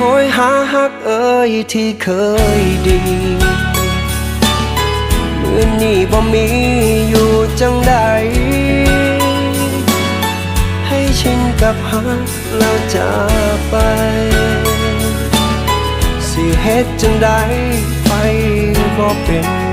หอยหาฮักเอ่ยที่เคยดีมื่อนี้บ่มีอยู่จังใดให้ชินกับฮักแล้วจากไป สิเฮ็ดจังใดไปบ่เป็น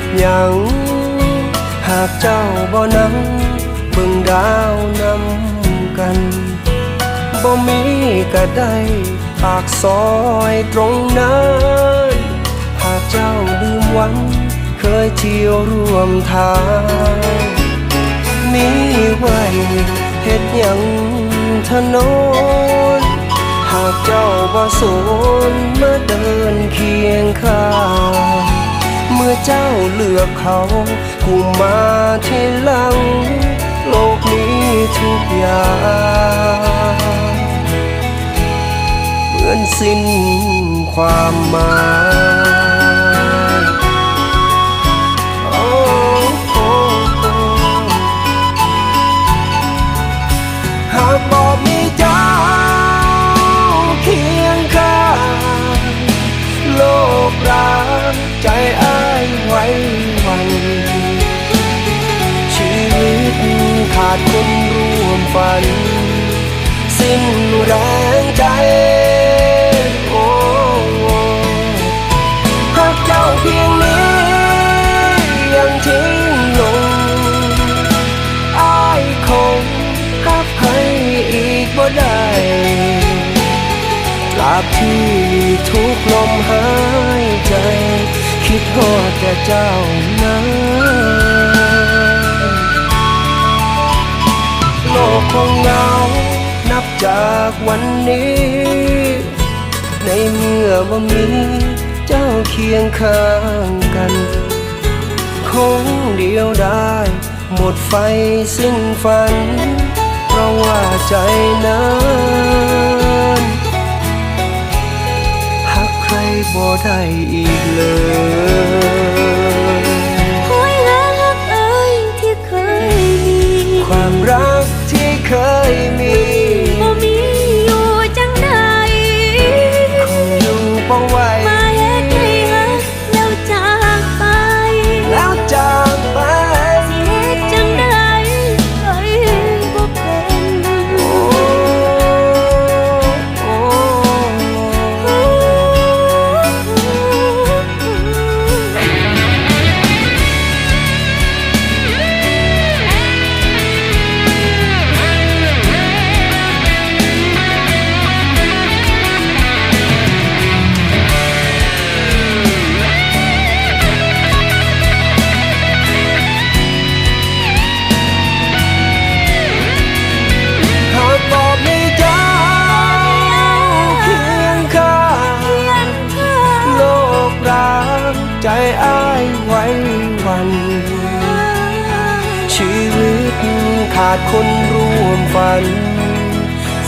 ดหยัง หากเจ้าบ่นำเบิ่งดาวนำกันบ่มีก็ได้ปากซอยตรงนั้น หากเจ้าลืมวัน เคยเที่ยวร่วมทางมีไว้เฮ็ดหยังถนนหากเจ้าบ่สนมาเดินเคียงข้าง เมื่อเจ้าเลือกเขากูมาทีหลัง โลกนี้ทุกอย่างเหมือนสิ้นความหมาย ฝัน สิ้นแรงใจโอ้หากเจ้าเพียงนี้ยังทิ้งลงอายคงหักให้อีกบ่ได้ตราบที่ทุกลมหายใจ คิดฮอดแต่เจ้านั้น จากวันนี้ ในเมื่อว่ามีเจ้าเคียงข้างกัน คงเดียวได้ หมดไฟสิ้นฝัน เพราะว่าใจนั้นหักใครบ่ได้อีกเลย อ้ายไว้วัน ชีวิตขาดคนร่วมฝัน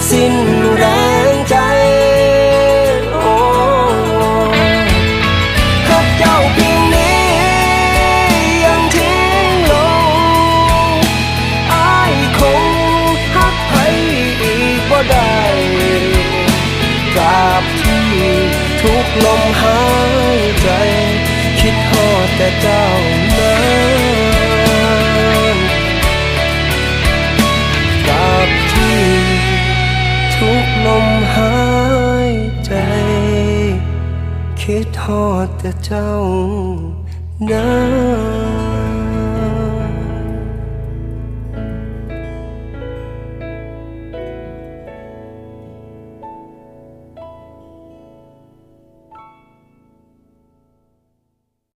สิ้นแรงใจโอ้หากเจ้าเพียงนี้ยังทิ้งลงอายคงหักให้อีกบ่ได้ตราบที่ทุกลมหายใจ คิดฮอดแต่เจ้านั้นตราบที่ทุกลมหายใจ คิดฮอดแต่เจ้านั้น